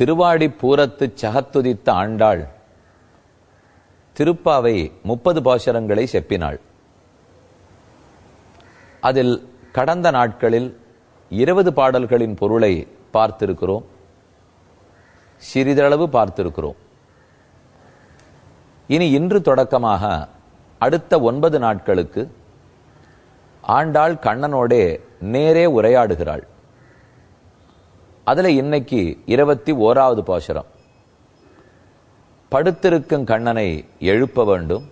திருவாடி பூரத்து சகத்துதித்த ஆண்டாள். திருப்பாவை முப்பது பாசுரங்களை செப்பினாள். அதில் கடந்த நாட்களில் இருபது பாடல்களின் பொருளை பார்த்திருக்கிறோம். சிறிதளவு பார்த்திருக்கிறோம். இனி இன்று தொடக்கமாக அடுத்த ஒன்பது நாட்களுக்கு ஆண்டாள் கண்ணனோடே நேரே உரையாடுகிறாள். அதுல இன்னைக்கு இருபத்தி ஓராவது பாசுரம். படுத்திருக்கும் கண்ணனை எழுப்ப வேண்டும்.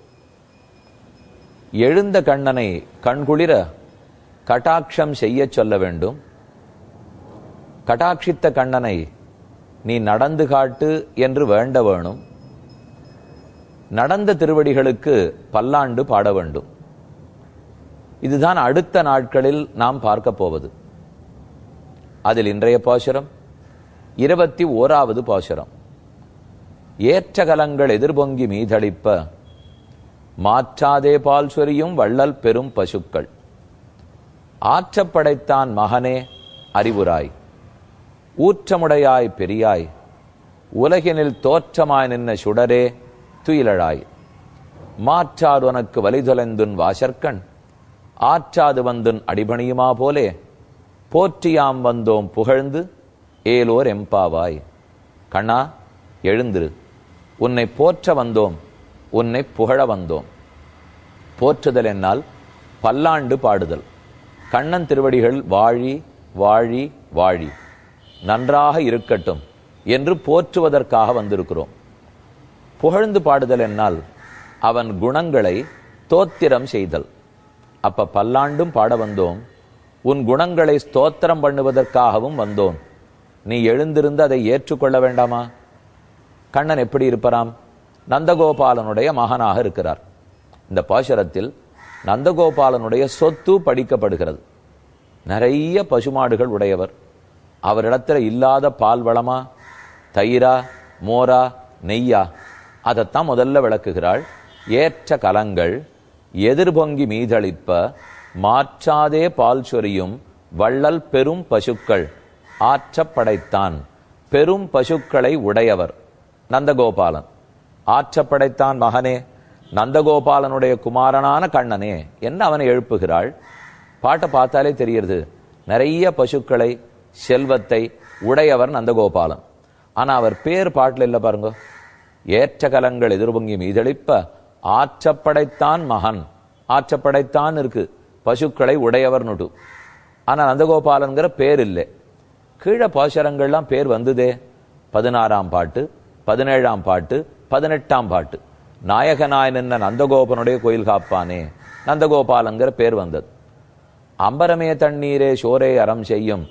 எழுந்த கண்ணனை கண்குளிர கட்டாட்சம் செய்யச் சொல்ல வேண்டும். கட்டாட்சித்த கண்ணனை நீ நடந்து காட்டு என்று வேண்ட வேணும். நடந்த திருவடிகளுக்கு பல்லாண்டு பாட வேண்டும். இதுதான் அடுத்த நாட்களில் நாம் பார்க்க போவது. அதில் இன்றைய பாசுரம்? இருபத்தி ஓராவது பாசுரம். ஏற்றகலங்கள் எதிர்பொங்கி மீதளிப்ப மாற்றாதே பால் சொரியும் வள்ளல் பெரும் பசுக்கள். ஆற்றப்படைத்தான் மகனே அறிவுராய். ஊற்றமுடையாய் பெரியாய். உலகினில் தோற்றமாய் நின்ன சுடரே துயிலழாய். மாற்றார் உனக்கு வலிதொலைந்துன் வாசற்கண் ஆற்றாது வந்துன் அடிபணியுமா போலே? போற்றியாம் வந்தோம் புகழ்ந்து ஏலோர் எம்பாவாய். கண்ணா எழுந்திரு. உன்னை போற்ற வந்தோம் உன்னை புகழ வந்தோம். போற்றுதல் என்னால் பல்லாண்டு பாடுதல். கண்ணன் திருவடிகள் வாழி வாழி வாழி. நன்றாக இருக்கட்டும் என்று போற்றுவதற்காக வந்திருக்கிறோம். புகழ்ந்து பாடுதல் என்னால் அவன் குணங்களை தோத்திரம் செய்தல். அப்ப பல்லாண்டும் பாட வந்தோம் உன் குணங்களை ஸ்தோத்திரம் பண்ணுவதற்காகவும் வந்தோம். நீ எழுந்திருந்து அதை ஏற்றுக்கொள்ள வேண்டாமா? கண்ணன் எப்படி இருப்பராம்? நந்தகோபாலனுடைய மகனாக இருக்கிறார். இந்த பாசுரத்தில் நந்தகோபாலனுடைய சொத்து படிக்கப்படுகிறது. நிறைய பசுமாடுகள் உடையவர். அவரிடத்தில் இல்லாத பால் வளமா? தயிரா? மோரா? நெய்யா? அதைத்தான் முதல்ல விளக்குகிறாள். ஏற்ற கலங்கள் எதிர்பொங்கி மீதளிப்ப மாற்றாதே பால் சொரியும் வள்ளல் பெரும் பசுக்கள். ஆற்றப் படைத்தான். பெரும் பசுக்களை உடையவர். நந்தகோபாலன். ஆற்றப்படைத்தான் மகனே. நந்தகோபாலனுடைய குமாரனான கண்ணனே. என்ன அவனை எழுப்புகிறாள்? பாட்டை பார்த்தாலே தெரிகிறது நிறைய பசுக்களை செல்வத்தை உடையவர் நந்தகோபாலன். ஆனால் அவர் பேர் பாட்டில் இல்லை பாருங்க. ஏற்ற கலங்கள் எதிர்பொங்கி மீதளிப்ப ஆற்றப்படைத்தான் மகன். ஆற்றப்படைத்தான் இருக்கு. பசுக்களை உடையவர் நுடு. ஆனா நந்தகோபாலன்கிற பேர் இல்லை கீழே பாசுரங்கள்லாம் பேர் வந்ததே. பதினாறாம் பாட்டு பதினேழாம் பாட்டு பதினெட்டாம் பாட்டு. நாயகனாயன் நின்ன நந்தகோபனுடைய கோயில் காப்பானே. நந்தகோபாலங்கிற பேர் வந்தது. அம்பரமே தண்ணீரே சோரே அறம் செய்யும்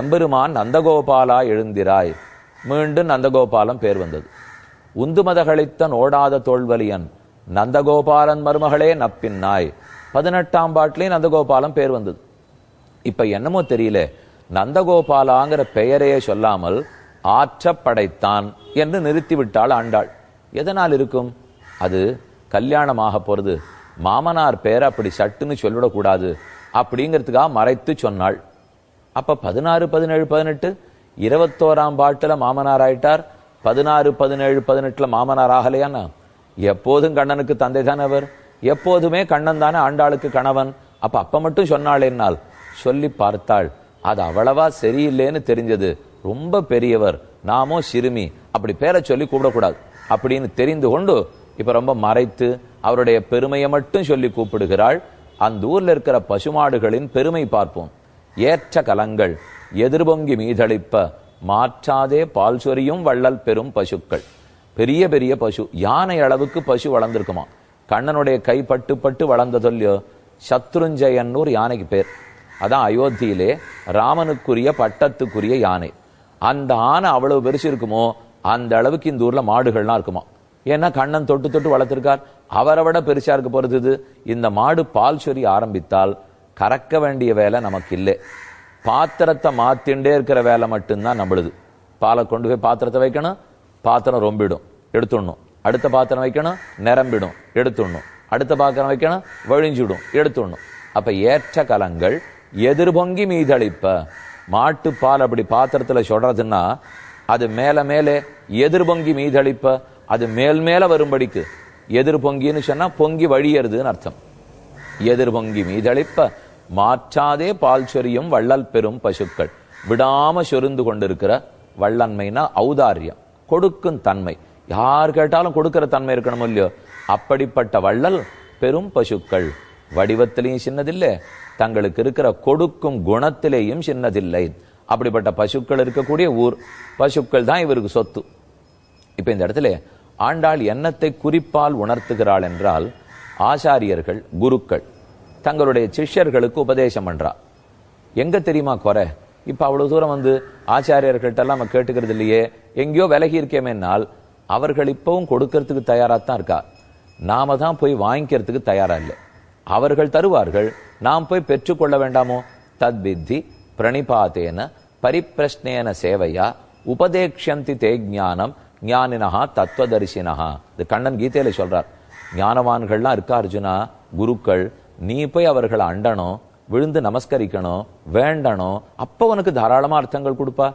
எம்பெருமான் நந்தகோபாலா எழுந்திராய். மீண்டும் நந்தகோபாலம் பேர் வந்தது. உந்துமதகளித்தன் ஓடாத தோல்வலியன் நந்தகோபாலன் மருமகளே நப்பின்னாய். பதினெட்டாம் பாட்டிலே நந்தகோபாலம் பேர் வந்தது. இப்ப என்னமோ தெரியல நந்தகோபாலாங்கிற பெயரையே சொல்லாமல் ஆற்றப்படைத்தான் என்று நிறுத்திவிட்டாள் ஆண்டாள். எதனால் இருக்கும்? அது கல்யாணமாக போறது. மாமனார் பேர் அப்படி சட்டுன்னு சொல்லிவிடக்கூடாது அப்படிங்கிறதுக்காக மறைத்து சொன்னாள். அப்ப பதினாறு பதினேழு பதினெட்டு இருபத்தோராம் பாட்டில் மாமனார் ஆயிட்டார். பதினாறு பதினேழு பதினெட்டுல மாமனார் ஆகலையானா எப்போதும் கண்ணனுக்கு தந்தை தானே அவர். எப்போதுமே கண்ணன் தானே ஆண்டாளுக்கு கணவன். அப்ப அப்ப மட்டும் சொன்னாள் என்னால். சொல்லி பார்த்தாள். அது அவ்வளவா சரியில்லைன்னு தெரிஞ்சது. ரொம்ப பெரியவர். நாமோ சிறுமி. அப்படி பேரை சொல்லி கூப்பிடக்கூடாது. அப்படின்னு தெரிந்து கொண்டு இப்ப ரொம்ப மறைத்து அவருடைய பெருமையை மட்டும் சொல்லி கூப்பிடுகிறாள். அந்த ஊர்ல இருக்கிற பசுமாடுகளின் பெருமை பார்ப்போம். ஏற்ற கலங்கள் எதிர்பொங்கி மீதளிப்ப மாற்றாதே பால் சொரியும் வள்ளல் பெரும் பசுக்கள். பெரிய பெரிய பசு யானை அளவுக்கு பசு வளர்ந்துருக்குமா கண்ணனுடைய கை பட்டு பட்டு வளர்ந்ததொல்லையோ சத்ருஞ்சயன்னூர் யானைக்கு பேர். அதான் அயோத்தியிலே ராமனுக்குரிய பட்டத்துக்குரிய யானை. அந்த ஆனை அவ்வளவு பெருசு இருக்குமோ அந்த அளவுக்கு இந்த ஊர்ல மாடுகள்லாம் இருக்குமா? ஏன்னா கண்ணன் தொட்டு தொட்டு வளர்த்துருக்கார். அவரை விட பெருசா இருக்க போறது இது. இந்த மாடு பால் சொரி ஆரம்பித்தால் கறக்க வேண்டிய வேலை நமக்கு இல்லை பாத்திரத்தை மாற்றிண்டே இருக்கிற வேலை மட்டும்தான் நம்மளுது. பாலை கொண்டு போய் பாத்திரத்தை வைக்கணும் பாத்திரம் ரொம்பிடும். எடுத்துடணும். அடுத்த பாத்திரம் வைக்கணும் நிரம்பிடும் எடுத்துடணும். அடுத்த பாத்திரம் வைக்கணும் வழிஞ்சிடும் எடுத்துடணும். அப்ப ஏற்ற கலங்கள் எதிர்பொங்கி மீதளிப்ப. மாட்டு பால் அப்படி பாத்திரத்துல சொல்றதுன்னா அது மேல மேலே எதிர்பொங்கி மீதளிப்ப அது மேல் மேல வரும்படிக்கு. எதிர் பொங்கின்னு சொன்னா பொங்கி வழியறதுன்னு அர்த்தம். எதிர் பொங்கி மீதளிப்ப மாற்றாதே பால் சொரியும் வள்ளல் பெரும் பசுக்கள். விடாம சொருந்து கொண்டிருக்கிற வள்ளன்மைனா ஔதாரியம் கொடுக்கும் தன்மை. யார் கேட்டாலும் கொடுக்கிற தன்மை இருக்கணும் இல்லையோ? அப்படிப்பட்ட வள்ளல் பெரும் பசுக்கள். வடிவத்திலையும் சின்னதில்லை. தங்களுக்கு இருக்கிற கொடுக்கும் குணத்திலேயும் சின்னதில்லை. அப்படிப்பட்ட பசுக்கள் இருக்கக்கூடிய ஊர். பசுக்கள் தான் இவருக்கு சொத்து. இப்போ இந்த இடத்துல ஆண்டாள் எண்ணத்தை குறிப்பால் உணர்த்துகிறாள் என்றால் ஆசாரியர்கள் குருக்கள் தங்களுடைய சிஷ்யர்களுக்கு உபதேசம் பண்றா. எங்க தெரியுமா குறை? இப்போ அவ்வளோ தூரம் வந்து ஆச்சாரியர்கள்ட்ட நம்ம கேட்டுக்கிறது இல்லையே. எங்கேயோ விலகி இருக்கேமேனால் அவர்கள் இப்பவும் கொடுக்கறதுக்கு தயாராத்தான் இருக்கா? நாம தான் போய் வாங்கிக்கிறதுக்கு தயாரா இல்லை. அவர்கள் தருவார்கள் நாம் போய் பெற்றுக்கொள்ள வேண்டாமோ? தத்வித்தி பிரணிபாத்தேன பரிப்பிரஷ்னேன சேவையா உபதேக்ஷந்தி தே ஞானம் ஞானினஹா தத்துவதரிசினஹா இது கண்ணன் கீதையில சொல்றார். ஞானவான்கள்லாம் இருக்கா அர்ஜுனா? குருக்கள் நீ போய் அவர்களை அண்டணும் விழுந்து நமஸ்கரிக்கணும் வேண்டணும். அப்ப உனக்கு தாராளமா அர்த்தங்கள் கொடுப்பா.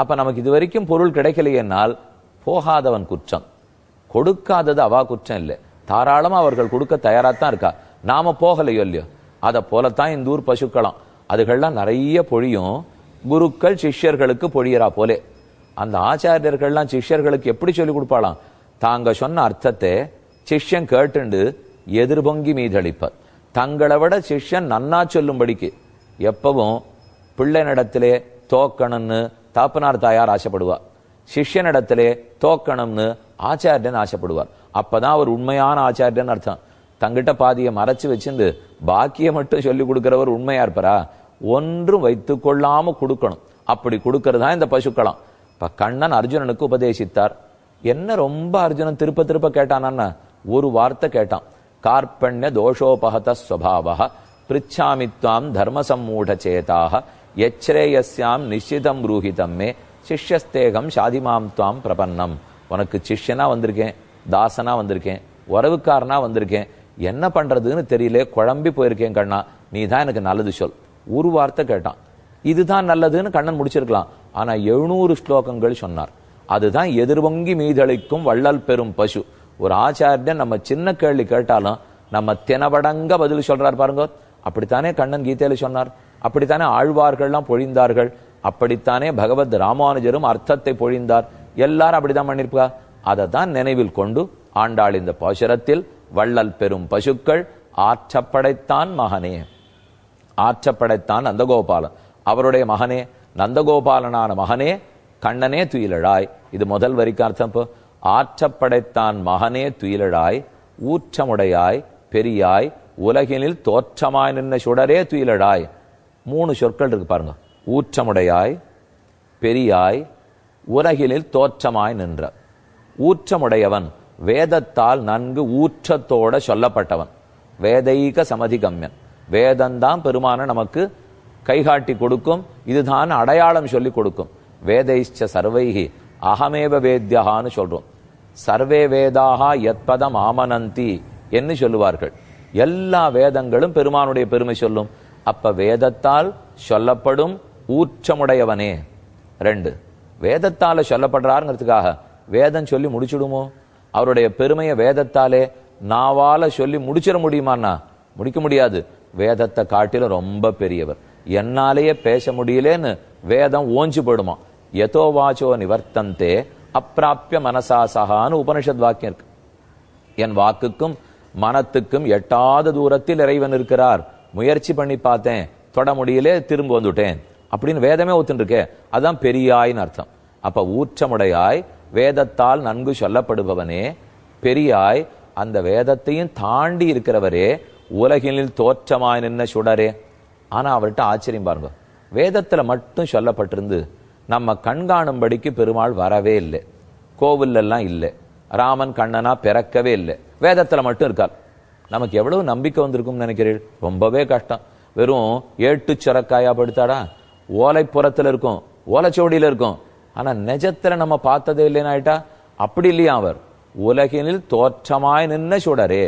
அப்ப நமக்கு இது வரைக்கும் பொருள் கிடைக்கலையேனால் போகாதவன் குற்றம். கொடுக்காதது அவா குற்றம் இல்லை. தாராளமா அவர்கள் கொடுக்க தயாராக தான் இருக்கா. நாம போகலையோ இல்லையோ? அதை போலத்தான் இந்த ஊர் பசுக்களாம். அதுகள்லாம் நிறைய பொழியும். குருக்கள் சிஷ்யர்களுக்கு பொழியறா போலே. அந்த ஆச்சாரியர்கள்லாம் சிஷ்யர்களுக்கு எப்படி சொல்லி கொடுப்பாளாம்? தாங்க சொன்ன அர்த்தத்தை சிஷ்யன் கேட்டுண்டு எதிர்பொங்கி மீதளிப்பர். தங்களை விட சிஷ்யன் நன்னா சொல்லும்படிக்கு எப்பவும் பிள்ளை நடத்திலே தோக்கணும்னு தாப்பனார் தாயார் ஆசைப்படுவா. சிஷ்யனிடத்திலே தோக்கணும்னு ஆச்சாரியன் ஆசைப்படுவார். அப்பதான் அவர் உண்மையான ஆச்சாரியன் அர்த்தம். தங்கிட்ட பாதியை மறைச்சு வச்சிருந்து பாக்கிய மட்டும் சொல்லி கொடுக்கிறவர் உண்மையா இருப்பாரா? ஒன்றும் வைத்து கொள்ளாம கொடுக்கணும். அப்படி கொடுக்கறதா இந்த பசுக்களம். இப்ப கண்ணன் அர்ஜுனனுக்கு உபதேசித்தார். என்ன ரொம்ப அர்ஜுனன் திருப்ப திருப்ப கேட்டானா ஒரு வார்த்தை கேட்டான். கார்பண்ய தோஷோபகத ஸ்வபாவ பிரிச்சாமித்வாம் தர்ம சம்மூட சேதாக எச்ரேயஸ்யாம் நிச்சிதம் ரூஹிதம் மே சிஷ்யஸ்தேகம் சாதிமாம் துவாம் பிரபன்னம். உனக்கு சிஷ்யனா வந்திருக்கேன் தாசனா வந்திருக்கேன் உறவுக்காரனா வந்திருக்கேன். என்ன பண்றதுன்னு தெரியல குழம்பி போயிருக்கேன் கண்ணா. நீ தான் எனக்கு நல்லது சொல். ஒரு வார்த்தை கேட்டான். இதுதான் நல்லதுன்னு கண்ணன் முடிச்சிருக்கலாம். ஆனா எழுநூறு ஸ்லோகங்கள் சொன்னார். அதுதான் எதிர்வங்கி மீதளிக்கும் வள்ளல் பெரும் பசு. ஒரு ஆச்சாரியன் நம்ம சின்ன கேள்வி கேட்டாலும் நம்ம தினவடங்க பதில் சொல்றார் பாருங்க. அப்படித்தானே கண்ணன் கீதையில சொன்னார்? அப்படித்தானே ஆழ்வார்கள்லாம் பொழிந்தார்கள்? அப்படித்தானே பகவத் ராமானுஜரும் அர்த்தத்தை பொழிந்தார்? எல்லாரும் அப்படிதான் பண்ணியிருப்பா அதை தான் நினைவில் கொண்டு ஆண்டாள் இந்த பாசுரத்தில் வள்ளல் பெரும் பசுக்கள் ஆற்றப்படைத்தான் மகனே. ஆற்றப்படைத்தான் நந்தகோபாலன். அவருடைய மகனே நந்தகோபாலனான மகனே கண்ணனே துயிலழாய். இது முதல் வரிக்கு அர்த்தம் இப்போ. ஆற்றப்படைத்தான் மகனே துயிலழாய் ஊற்றமுடையாய் பெரியாய் உலகினில் தோற்றமாய் நின்ன சுடரே துயிலழாய். மூணு சொற்கள் இருக்கு பாருங்க. ஊற்றமுடையாய் பெரியாய் உலகிலில் தோற்றமாய் நின்ற. ஊற்றமுடையவன் வேதத்தால் நன்கு ஊற்றத்தோட சொல்லப்பட்டவன். வேதைக சமதிகம்யன். வேதந்தான் பெருமான நமக்கு கைகாட்டி கொடுக்கும். இதுதான் அடையாளம் சொல்லி கொடுக்கும். வேதைச்ச சர்வைகி அகமேவ வேத்யகான்னு சொல்றோம். சர்வே வேதாக எத்பதம் ஆமனந்தி என்று சொல்லுவார்கள். எல்லா வேதங்களும் பெருமானுடைய பெருமை சொல்லும். அப்ப வேதத்தால் சொல்லப்படும் ஊற்றமுடையவனே. ரெண்டு வேதத்தால் சொல்லப்படுறாருங்கிறதுக்காக வேதம் சொல்லி முடிச்சுடுமோ? அவருடைய பெருமையை வேதத்தாலே நாவால சொல்லி முடிச்சிட முடியுமாண்ணா முடிக்க முடியாது. வேதத்தை காட்டில ரொம்ப பெரியவர். என்னாலேயே பேச முடியலேன்னு வேதம் ஓஞ்சி போயிடுமா? எதோ வாச்சோ நிவர்த்தந்தே அப்பிராப்பிய மனசாசகான்னு உபனிஷத் வாக்கியம் இருக்கு. என் வாக்குக்கும் மனத்துக்கும் எட்டாத தூரத்தில் இறைவன் இருக்கிறார். முயற்சி பண்ணி பார்த்தேன். தொட முடியலே திரும்ப வந்துட்டேன். அப்படின்னு வேதமே ஒத்துருக்கே அதான் பெரியாய்னு அர்த்தம். அப்ப ஊற்றமுடையாய் வேதத்தால் நன்கு சொல்லப்படுபவனே பெரியாய் அந்த வேதத்தையும் தாண்டி இருக்கிறவரே உலகினில் தோற்றமாய் நின்ன சுடரே. ஆனா அவர்கிட்ட ஆச்சரியம் பாருங்க. வேதத்துல மட்டும் சொல்லப்பட்டிருந்து நம்ம கண்காணும்படிக்கு பெருமாள் வரவே இல்லை. கோவில் எல்லாம் இல்லை. ராமன் கண்ணனா பிறக்கவே இல்லை. வேதத்துல மட்டும் இருக்கார். நமக்கு எவ்வளவு நம்பிக்கை வந்திருக்கும்னு நினைக்கிறீர்கள்? ரொம்பவே கஷ்டம். வெறும் ஏட்டு சுரக்காயா படுத்தாடா? ஓலைப்புறத்தில் இருக்கும் ஓலைச்சோடியில இருக்கும். ஆனால் நெஜத்தில் நம்ம பார்த்ததே இல்லைன்னு ஆயிட்டா அப்படி இல்லையா அவர்? உலகினில் தோற்றமாய் நின்ன சுடரே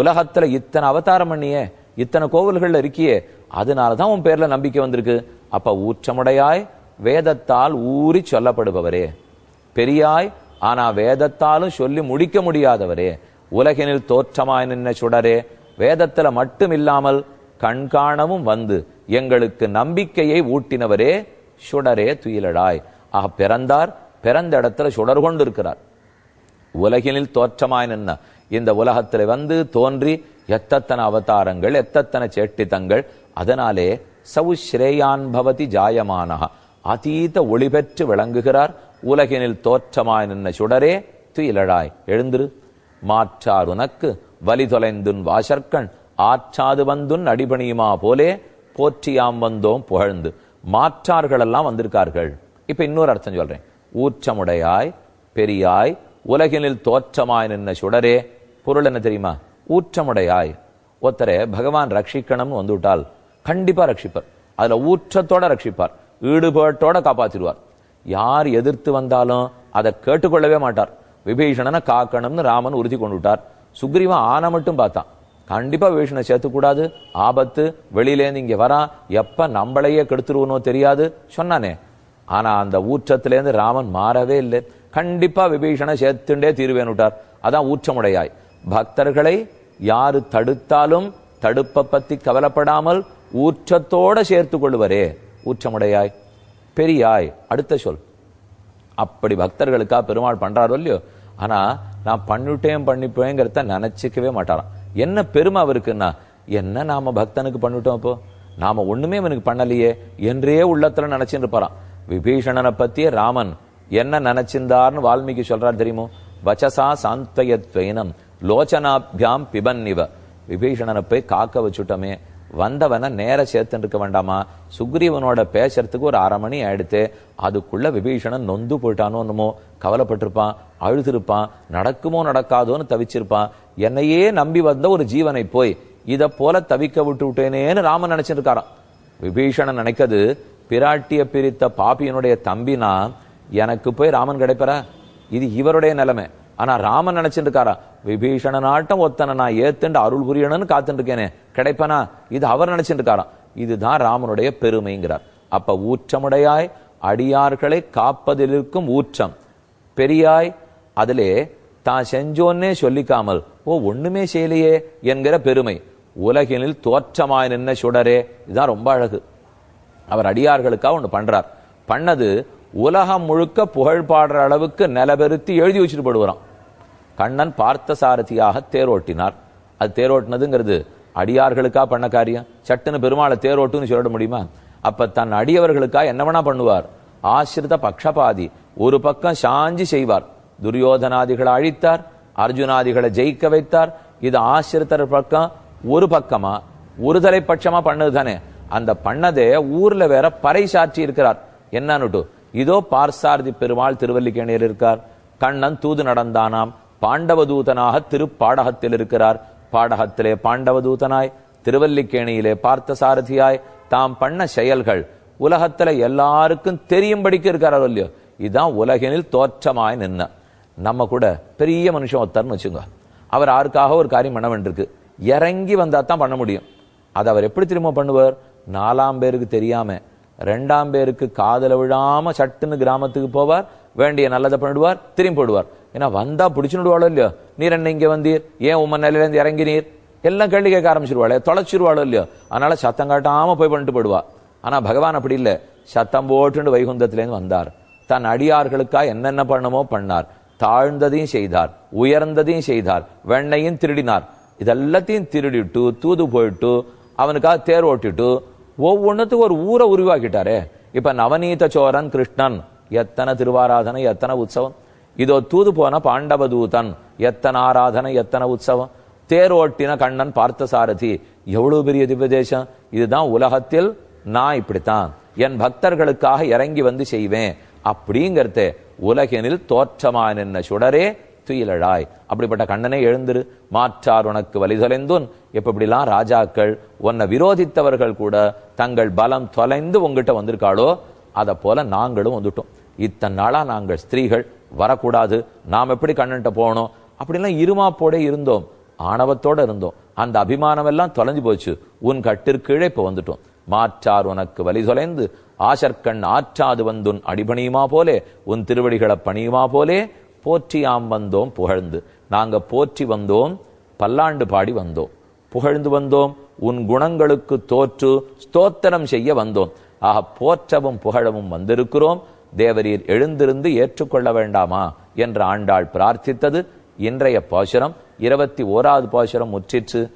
உலகத்தில் இத்தனை அவதாரம் பண்ணியே இத்தனை கோவில்களில் இருக்கியே அதனால தான் உன் பேரில் நம்பிக்கை வந்திருக்கு. அப்போ ஊற்றமுடையாய் வேதத்தால் ஊறி சொல்லப்படுபவரே. பெரியாய் ஆனால் வேதத்தாலும் சொல்லி முடிக்க முடியாதவரே. உலகினில் தோற்றமாய் நின்ன சுடரே வேதத்தில் மட்டும் இல்லாமல் கண்காணவும் வந்து எங்களுக்கு நம்பிக்கையை ஊட்டினவரே சுடரே துயிலடாய். ஆக பிறந்தார் பிறந்த இடத்துல சுடர் கொண்டு இருக்கிறார் உலகினில் தோற்றமாய் நின்ன இந்த உலகத்தில் வந்து தோன்றி எத்தத்தன அவதாரங்கள் எத்தத்தன சேட்டித்தங்கள் அதனாலே சவுஸ்ரேயான் பவதி ஜாயமான அதீத ஒளி பெற்று விளங்குகிறார் உலகினில் தோற்றமாய் நின்ன சுடரே துயிலழாய் எழுந்திரு மாற்றார் உனக்கு வலி தொலைந்துன் வாசற்கண் ஆற்றாது வந்துன் அடிபணியுமா போலே போற்றியாம் வந்தோம் புகழ்ந்து. மாற்றார்கள் எல்லாம் வந்திருக்கார்கள். இப்ப இன்னொரு அர்த்தம் சொல்றேன். ஊற்றமுடையாய் பெரியாய் உலகினில் தோற்றமாய் நின்ன சுடரே பொருள் என்ன தெரியுமா? ஊற்றமுடையாய். ஒருத்தரை பகவான் ரட்சிக்கணும்னு வந்துவிட்டால் கண்டிப்பா ரட்சிப்பார். அதுல ஊற்றத்தோட ரட்சிப்பார். ஈடுபாட்டோட காப்பாற்றிடுவார் யார் எதிர்த்து வந்தாலும் அதை கேட்டுக்கொள்ளவே மாட்டார். விபீஷணனை காக்கணும்னு ராமன் உறுதி கொண்டு விட்டார் சுக்ரீவன் ஆனை மட்டும் பார்த்தான். கண்டிப்பா விபீஷணனை சேர்த்துக்கூடாது. ஆபத்து வெளியிலேருந்து இங்க வரா எப்ப நம்மளையே கெடுத்துருவனோ தெரியாது சொன்னானே. ஆனா அந்த ஊற்றத்திலேருந்து ராமன் மாறவே இல்லை. கண்டிப்பா விபீஷண சேர்த்துண்டே தீர்வேனுட்டார் அதான் ஊற்றமுடையாய். பக்தர்களை யாரு தடுத்தாலும் தடுப்ப பத்தி கவலைப்படாமல் ஊற்றத்தோட சேர்த்து கொள்வரே ஊற்றமுடையாய். பெரியாய் அடுத்த சொல். அப்படி பக்தர்களுக்கா பெருமாள் பண்றாரோ இல்லையோ? ஆனா நான் பண்ணிட்டேன் பண்ணிப்பேங்கிறத நினச்சிக்கவே மாட்டாராம். என்ன பெருமை அவருக்குன்னா என்ன நாம பக்தனுக்கு பண்ணிட்டோம் அப்போ? நாம ஒண்ணுமே அவனுக்கு பண்ணலையே என்றே உள்ளத்துல நினைச்சுட்டு இருப்பாராம் விபீஷணனை பத்தியே ராமன் என்ன நினைச்சிருந்தார்னு வால்மீகி சொல்றார் தெரியுமோ? வச்சசா சாந்தயத்வைனம் லோச்சனாபியாம் பிபன்னிவ. விபீஷணனை போய் காக்க வச்சுட்டோமே வந்தவனை நேர சேர்த்துட்டு இருக்க வேண்டாமா? சுக்ரீவனோட பேசுறதுக்கு ஒரு அரை மணி ஆயிடுத்து அதுக்குள்ள விபீஷணன் நொந்து போயிட்டானோ என்னமோ கவலைப்பட்டிருப்பான் அழுதுருப்பான் நடக்குமோ நடக்காதோன்னு தவிச்சிருப்பான் என்னையே நம்பி வந்த ஒரு ஜீவனை போய் இதை போல தவிக்க விட்டு விட்டேனேன்னு ராமன் நினைச்சிருக்காராம். விபீஷணன் நினைக்கிறது பிராட்டிய பிரித்த பாப்பியனுடைய தம்பினா எனக்கு போய் ராமன் கிடைப்பறா இது இவருடைய நிலைமை. ஆனா ராமன் நினைச்சிட்டு இருக்காரா விபீஷண ஒத்தனை நான் ஏத்துண்டு அருள் புரியணும்னு காத்துட்டு இருக்கேனே கிடைப்பனா? இது அவர் நினைச்சிட்டு இருக்காராம் இதுதான் ராமனுடைய பெருமைங்கிறார். அப்ப ஊற்றமுடையாய் அடியார்களை காப்பதில் இருக்கும் ஊற்றம். பெரியாய் அதிலே தான் செஞ்சோன்னே சொல்லிக்காமல் ஓ ஒண்ணுமே செய்யலையே என்கிற பெருமை. உலகினில் தோற்றமாய் நின்ன சுடரே இதுதான் ரொம்ப அழகு. அவர் அடியார்களுக்காக ஒன்று பண்றார். பண்ணது உலகம் முழுக்க புகழ் பாடுற அளவுக்கு நிலபெருத்தி எழுதி வச்சுட்டு போடுவாராம் கண்ணன் பார்த்த சாரதியாக தேரோட்டினார். அது தேரோட்டினதுங்கிறது அடியார்களுக்கா பண்ண காரியம்? சட்டுன்னு பெருமாளை தேரோட்டுன்னு சொல்லிட முடியுமா? அப்ப தன் அடியவர்களுக்கா என்ன வேணா பண்ணுவார். ஆசிரித பக்ஷபாதி ஒரு பக்கம் சாஞ்சி செய்வார். துரியோதனாதிகளை அழித்தார். அர்ஜுனாதிகளை ஜெயிக்க வைத்தார். இது ஆசிரியர் பக்கம் ஒரு பக்கமா ஒரு தலைப்பட்சமா பண்ணது தானே. அந்த பண்ணதே ஊர்ல வேற பறை இருக்கிறார். என்னன்னுட்டு இதோ பார்சாரதி பெருமாள் திருவல்லிக்கேணியில் இருக்கார். கண்ணன் தூது நடந்தானாம். பாண்டவதூதனாக திருப்பாடகத்தில் இருக்கிறார். பாடகத்திலே பாண்டவதூதனாய் திருவல்லிக்கேணியிலே பார்த்த சாரதியாய் தாம் பண்ண செயல்கள் உலகத்துல எல்லாருக்கும் தெரியும்படிக்கு இருக்கிறார் இல்லையோ? இதுதான் உலகினில் தோற்றமாய் நின்ன. நம்ம கூட பெரிய மனுஷன் ஒருத்தர்னு வச்சுங்க அவர் யாருக்காக ஒரு காரியம் பண்ண வேண்டியிருக்கு. இறங்கி வந்தால் தான் பண்ண முடியும். அதை அவர் எப்படி திரும்ப பண்ணுவார்? நாலாம் பேருக்கு தெரியாம ரெண்டாம் பேருக்கு காதல விழாமல் சட்டுன்னு கிராமத்துக்கு போவார். வேண்டிய நல்லதை பண்ணிடுவார் திரும்பி போடுவார் ஏன்னா வந்தால் பிடிச்சுடுவாளோ இல்லையோ? நீர் என்ன இங்கே வந்தீர்? ஏன் உம்மன் நிலையிலேருந்து இறங்கினீர்? எல்லாம் கேள்வி கேட்க ஆரம்பிச்சிருவாளே தொலைச்சிருவாளோ இல்லையோ? அதனால சத்தம் காட்டாமல் போய் பண்ணிட்டு போடுவா ஆனால் பகவான் அப்படி இல்லை. சத்தம் போட்டுன்னு வைகுந்தத்திலேருந்து வந்தார். தன் அடியார்களுக்காக என்னென்ன பண்ணமோ பண்ணார். தாழ்ந்ததையும் செய்தார் உயர்ந்ததையும் செய்தார் வெண்ணையும் திருடினார். இதெல்லாத்தையும் திருடிட்டு தூது போயிட்டு அவனுக்காக தேர் ஓட்டிட்டு ஒவ்வொன்றுத்துக்கும் ஒரு ஊரை உருவாக்கிட்டாரே. இப்ப நவநீத சோரன் கிருஷ்ணன் எத்தனை திருவாராதனை எத்தனை உற்சவம். இதோ தூது போன பாண்டவதூதன் எத்தனை ஆராதனை எத்தனை உற்சவம். தேர் ஓட்டின கண்ணன் பார்த்தசாரதி எவ்வளவு பெரிய திவ்ய தேசம் இதுதான் உலகத்தில் நான் இப்படித்தான். என் பக்தர்களுக்காக இறங்கி வந்து செய்வேன். அப்படிங்கிறத உலகினில் தோற்றமாய் நின்ன சுடரே துயிலழாய். அப்படிப்பட்ட கண்ணனை எழுந்திரு. மாற்றார் உனக்கு வலிதொலைந்துன் எப்ப இப்படிலாம் ராஜாக்கள் உன்னை விரோதித்தவர்கள் கூட தங்கள் பலம் தொலைந்து உங்ககிட்ட வந்திருக்காளோ அத போல நாங்களும் வந்துட்டோம். இத்தனை நாளா நாங்கள் ஸ்திரீகள் வரக்கூடாது. நாம் எப்படி கண்ணன்ட்ட போகணும்? அப்படிலாம் இருமாப்போட இருந்தோம். ஆணவத்தோட இருந்தோம். அந்த அபிமானம் எல்லாம் தொலைஞ்சு போச்சு. உன் கட்டிற்கீழே இப்ப வந்துட்டோம். மாற்றார் உனக்கு வலி தொலைந்து. ஆசற்கண் ஆற்றாது வந்துன் அடிபணியுமா போலே? உன் திருவடிகளை பணியுமா போலே? போற்றியாம் வந்தோம் புகழ்ந்து. நாங்க போற்றி வந்தோம் பல்லாண்டு பாடி வந்தோம். புகழ்ந்து வந்தோம் உன் குணங்களுக்கு தோற்று ஸ்தோத்திரம் செய்ய வந்தோம். ஆக போற்றவும் புகழவும் வந்திருக்கிறோம். தேவரீர் எழுந்திருந்து ஏற்றுக்கொள்ள வேண்டாமா? என்று ஆண்டாள் பிரார்த்தித்தது. இன்றைய பாசுரம் இருபத்தி ஓராவது பாசுரம் முற்றிற்று.